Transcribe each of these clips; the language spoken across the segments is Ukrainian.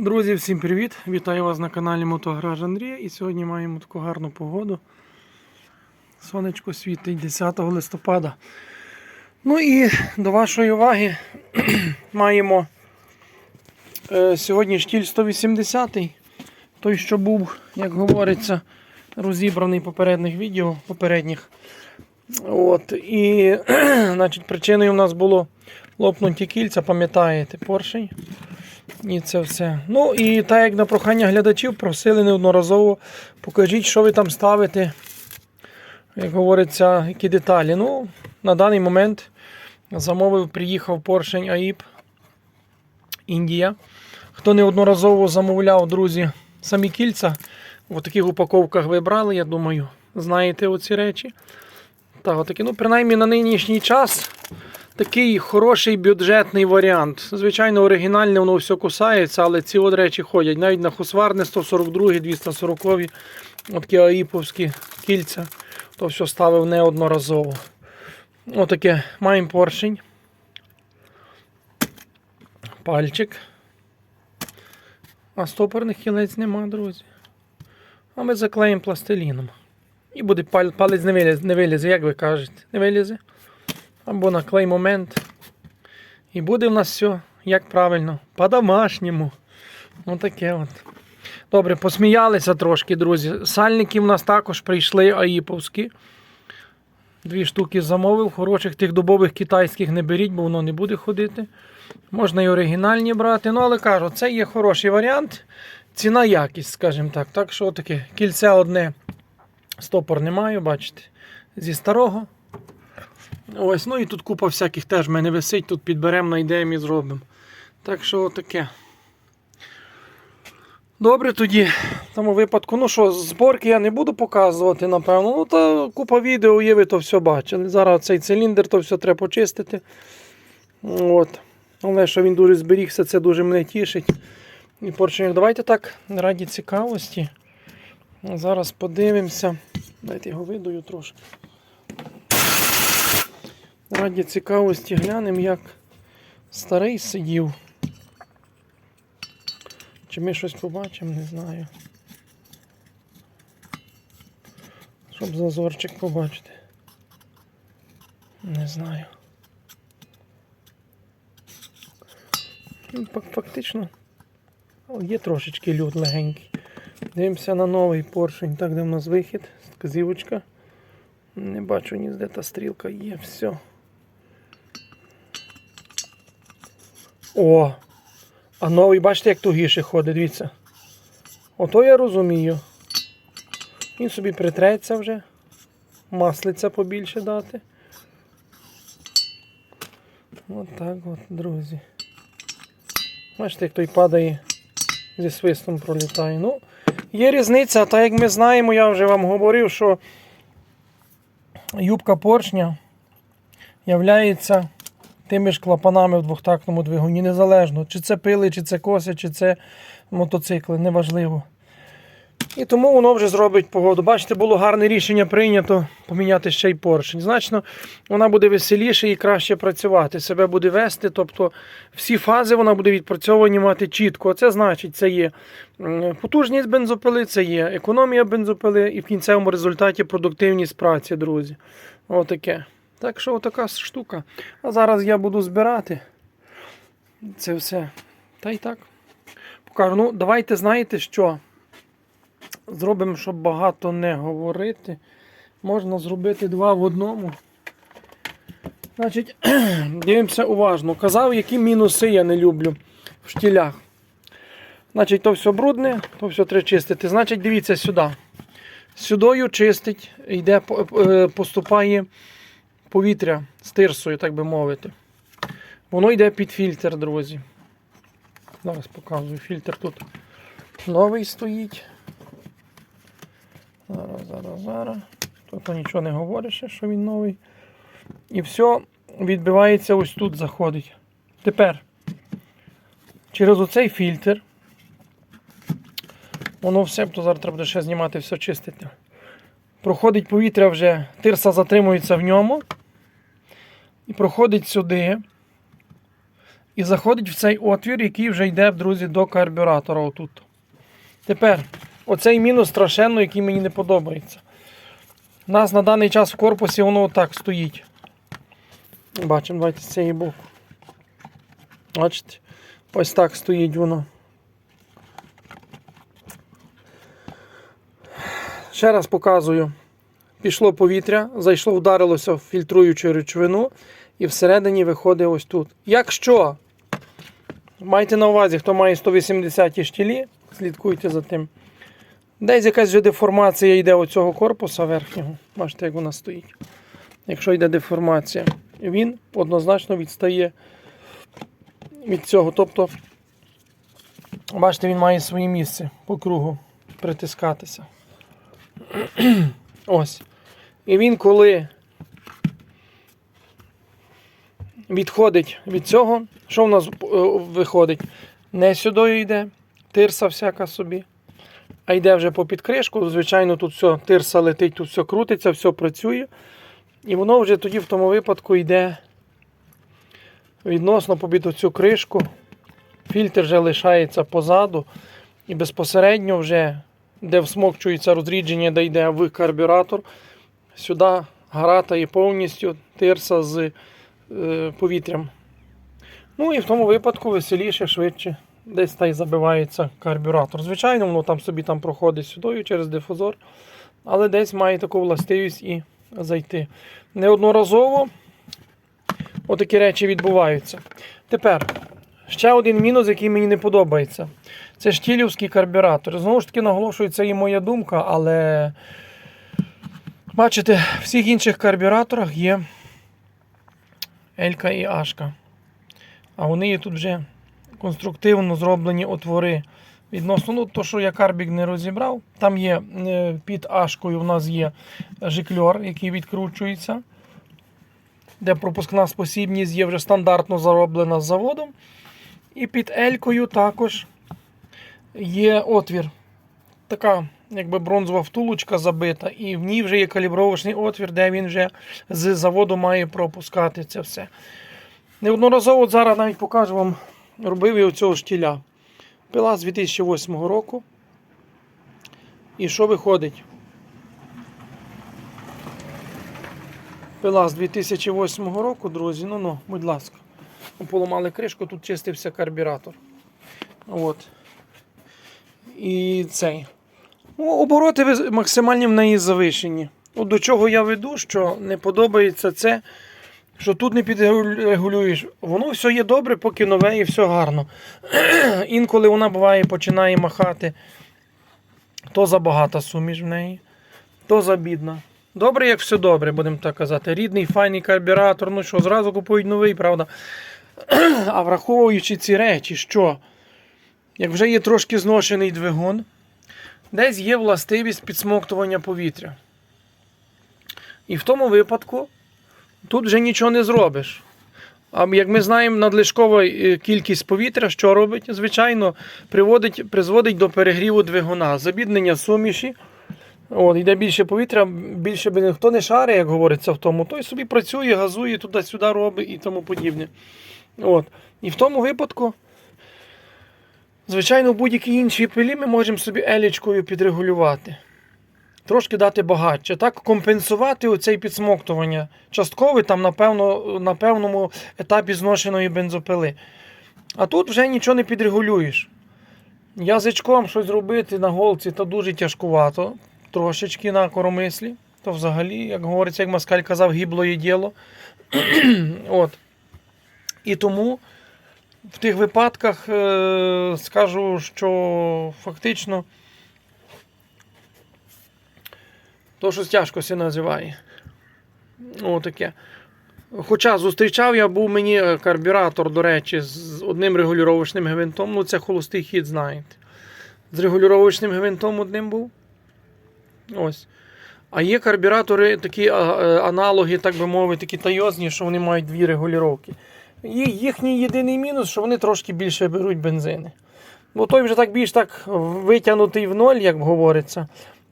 Друзі, всім привіт! Вітаю вас на каналі Мотогараж Андрія. І сьогодні маємо таку гарну погоду. Сонечко світить 10 листопада. Ну і до вашої уваги маємо е, сьогодні штіль 180 той, що був, як говориться, розібраний попередніх відео попередніх. От, і значить, причиною у нас було лопнуті кільця, пам'ятаєте, поршень. І це все. Ну і так як на прохання глядачів просили неодноразово, покажіть, що ви там ставите, як говориться, які деталі. Ну, на даний момент замовив, приїхав поршень АІП Індія. Хто неодноразово замовляв, друзі, самі кільця в таких упаковках ви брали, я думаю, знаєте оці речі. Так, отакі, ну, принаймні на нинішній час такий хороший бюджетний варіант. Звичайно, оригінальне воно все кусається, але ці от речі ходять. Навіть на Хусварне 142, 240 такі аїповські кільця, то все ставив неодноразово. Отаке маємо поршень. Пальчик. А стопорних кілець нема, друзі. А ми заклеїмо пластиліном. І буде палець не вилізе, не вилізе, як ви кажете, не вилізе. Або на клей момент. І буде в нас все, як правильно, по-домашньому. Отаке от. Добре, посміялися трошки, друзі. Сальники в нас також прийшли аїповські. Дві штуки замовив. Хороших тих дубових китайських не беріть, бо воно не буде ходити. Можна і оригінальні брати. Ну, але кажу, це є хороший варіант. Ціна якість, скажімо так. Так що таке, кільце одне. Стопор не маю, бачите, зі старого. Ось, ну і тут купа всяких теж в мене висить, тут підберемо, знайдемо і зробимо. Так що таке. Добре тоді, в тому випадку, ну що, зборки я не буду показувати, напевно. Ну, та купа відео є, ви то все бачили. Зараз цей циліндр, то все треба почистити. От. Але що він дуже зберігся, це дуже мене тішить. І поршень, давайте так, раді цікавості. Зараз подивимося. Дайте його видую трошки. Раді цікавості глянемо, як старий сидів. Чи ми щось побачимо, не знаю. Щоб зазорчик побачити. Не знаю. Ну, Фактично є трошечки лід легенький. Дивимося на новий поршень. Так, де в нас вихід, вказівочка. Не бачу ні де та стрілка є, все. О! А новий, бачите, як тугіше ходить, дивіться. Ото я розумію. Він собі притреться вже. Маслиця побільше дати. От так от, друзі. Бачите, як той падає зі свистом пролітає. Ну, є різниця, так як ми знаємо, я вже вам говорив, що юбка поршня являється тими ж клапанами в двохтактному двигуні, незалежно, чи це пили, чи це коси, чи це мотоцикли, неважливо. І тому воно вже зробить погоду. Бачите, було гарне рішення прийнято поміняти ще й поршень. Значно вона буде веселіше і краще працювати, себе буде вести. Тобто всі фази вона буде відпрацьовані мати чітко. Це значить, це є потужність бензопили, це є економія бензопили і в кінцевому результаті продуктивність праці, друзі. Отаке. Так що така штука. А зараз я буду збирати це все. Та й так. Покажу. Ну, давайте знаєте що? Зробимо, щоб багато не говорити. Можна зробити два в одному. Значить, дивимося уважно. Казав, які мінуси я не люблю в штілях. Значить, то все брудне, то все треба чистити. Значить, дивіться сюди. Сюдою чистить, йде, е, поступає повітря з тирсою, так би мовити. Воно йде під фільтр, друзі. Зараз показую. Фільтр тут новий стоїть. Зараз, зараз, зараз. Тут нічого не говориш, ще, що він новий. І все відбивається ось тут заходить. Тепер через оцей фільтр. Воно все, то зараз треба буде ще знімати, все чистити. Проходить повітря вже, тирса затримується в ньому. І проходить сюди. і заходить в цей отвір, який вже йде, друзі, до карбюратора. Отут. Тепер, оцей мінус страшенно, який мені не подобається. У нас на даний час в корпусі воно отак стоїть. Бачимо, давайте з цієї боку. Бачите? Ось так стоїть воно. Ще раз показую. Пішло повітря, зайшло, вдарилося в фільтруючу речовину, і всередині виходить ось тут. Якщо майте на увазі, хто має 180 штілі, слідкуйте за тим. Десь якась вже деформація йде оцього корпуса верхнього. Бачите, як вона стоїть. Якщо йде деформація, він однозначно відстає від цього. Тобто, бачите, він має своє місце по кругу притискатися. Ось. І він, коли відходить від цього, що в нас е, виходить? Не сюди йде, тирса всяка собі. А йде вже по підкришку. Звичайно, тут все, тирса летить, тут все крутиться, все працює. І воно вже тоді в тому випадку йде відносно побід цю кришку. Фільтр вже лишається позаду. І безпосередньо вже, де всмокчується розрідження, де йде в карбюратор, сюди гратає повністю тирса з е, повітрям. Ну і в тому випадку веселіше, швидше. Десь та й забивається карбюратор. Звичайно, воно там собі там проходить сюди через дифузор, але десь має таку властивість і зайти. Неодноразово отакі речі відбуваються. Тепер ще один мінус, який мені не подобається. Це штілівський карбюратор. Знову ж таки, наголошую, це і моя думка, але бачите, в всіх інших карбюраторах є Елька і Ашка. А вони є тут вже конструктивно зроблені отвори. Відносно ну, то, що я карбік не розібрав. Там є е, під ашкою у нас є жикльор, який відкручується, де пропускна спосібність є вже стандартно зароблена з заводом. І під елькою також є отвір. Така якби бронзова втулочка забита, і в ній вже є калібровочний отвір, де він вже з заводу має пропускати це все. Неодноразово зараз навіть покажу вам, робив я оцього штіля. Пила з 2008 року. І що виходить? Пила з 2008 року, друзі, ну ну, будь ласка. Поламали кришку, тут чистився карбюратор. От. І цей. Ну, обороти максимальні в неї завишені. От до чого я веду, що не подобається це, що тут не підрегулюєш. Воно все є добре, поки нове і все гарно. Інколи вона буває починає махати. То забагата суміш в неї, то забідна. Добре, як все добре, будемо так казати. Рідний, файний карбюратор, ну що, зразу купують новий, правда. А враховуючи ці речі, що як вже є трошки зношений двигун, десь є властивість підсмоктування повітря. І в тому випадку тут вже нічого не зробиш. А як ми знаємо, надлишкова е, кількість повітря, що робить? Звичайно, приводить, призводить до перегріву двигуна, забіднення суміші. От, йде більше повітря, більше ніхто не шарить, як говориться в тому, той собі працює, газує, туди-сюди робить і тому подібне. От. І в тому випадку, звичайно, в будь-якій іншій пилі ми можемо собі елічкою підрегулювати. Трошки дати багатше. Так, компенсувати оцей підсмоктування. Часткове там на, певно, на певному етапі зношеної бензопили. А тут вже нічого не підрегулюєш. Язичком щось робити на голці то дуже тяжкувато. Трошечки на коромислі. То взагалі, як говориться, як Маскаль казав, гіблоє діло. От. І тому в тих випадках е, скажу, що фактично то щось тяжко се називає. О, таке. Хоча зустрічав я був мені е, карбюратор, до речі, з одним регулювачним гвинтом. Ну, це холостий хід, знаєте. З регулювачним гвинтом одним був. Ось. А є карбюратори, такі е, аналоги, так би мовити, такі тайозні, що вони мають дві регулювання. Їхній єдиний мінус, що вони трошки більше беруть бензини. Бо той вже так більш так витягнутий в ноль, як говориться.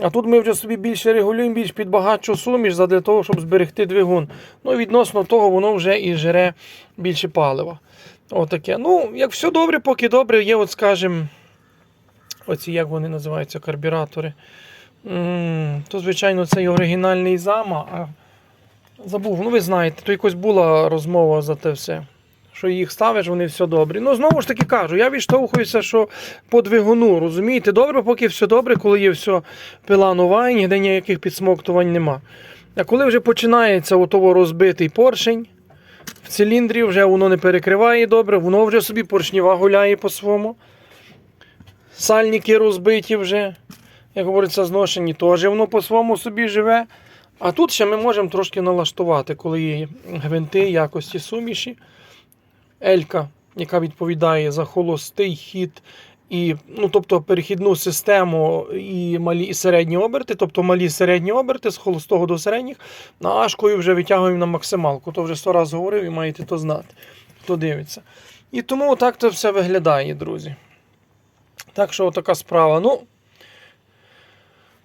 А тут ми вже собі більше регулюємо, більш під багатшу суміш для того, щоб зберегти двигун. Ну, відносно того, воно вже і жере більше палива. Отаке. Ну, як все добре, поки добре, є, от скажем, оці, як вони називаються, карбюратори. М, То, звичайно, це і оригінальний зама, а забув, ну ви знаєте, то якось була розмова за те все. Що їх ставиш, вони все добре. Ну, знову ж таки кажу, я відштовхуюся, що по двигуну, розумієте, добре, поки все добре, коли є все пила нова і ніде ніяких підсмоктувань нема. А коли вже починається отово розбитий поршень, в циліндрі вже воно не перекриває добре, воно вже собі поршніва гуляє по-своєму. Сальники розбиті вже, як говориться, зношені, теж воно по-своєму собі живе. А тут ще ми можемо трошки налаштувати, коли є гвинти якості суміші. Елька, яка відповідає за холостий хід, і, ну, тобто перехідну систему і малі і середні оберти, тобто малі середні оберти з холостого до середніх, на ашкою вже витягуємо на максималку. То вже сто разів говорив і маєте то знати, хто дивиться. І тому так це все виглядає, друзі. Так що така справа. Ну,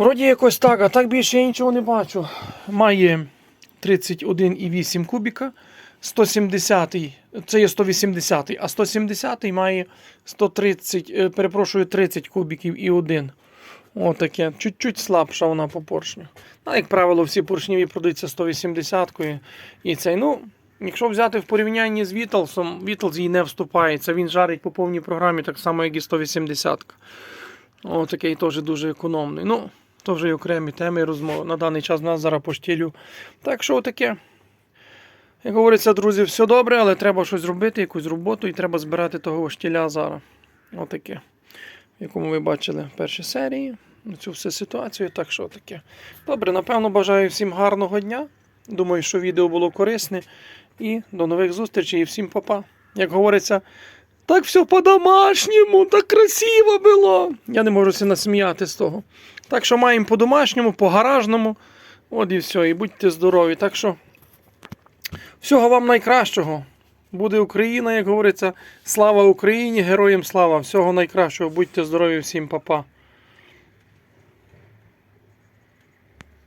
вроді якось так, а так більше я нічого не бачу. Має 31,8 кубіка. 170, це є 180, а 170 має 130, е, перепрошую, 30 кубіків і 1. Отаке. Чуть-чуть слабша вона по поршню. Ну, як правило, всі поршневі продаються 180 і цей. Ну, якщо взяти в порівнянні з Вітлсом, Вітлс їй не вступається. Він жарить по повній програмі, так само, як і 180. Отакий теж дуже економний. Ну, то вже й окремі теми розмови. На даний час нас зараз по штілю. Так що таке. Як говориться, друзі, все добре, але треба щось робити, якусь роботу, і треба збирати того штіля зараз. Отаке. В якому ви бачили в першій серії. Цю всю ситуацію. Так що таке. Добре, напевно, бажаю всім гарного дня. Думаю, що відео було корисне. І до нових зустрічей і всім папа. Як говориться, так все по-домашньому, так красиво було. Я не можу насміяти з того. Так що маємо по-домашньому, по-гаражному. От і все. І будьте здорові. Так що. Всього вам найкращого. Буде Україна, як говориться. Слава Україні, героям слава! Всього найкращого. Будьте здорові всім, папа.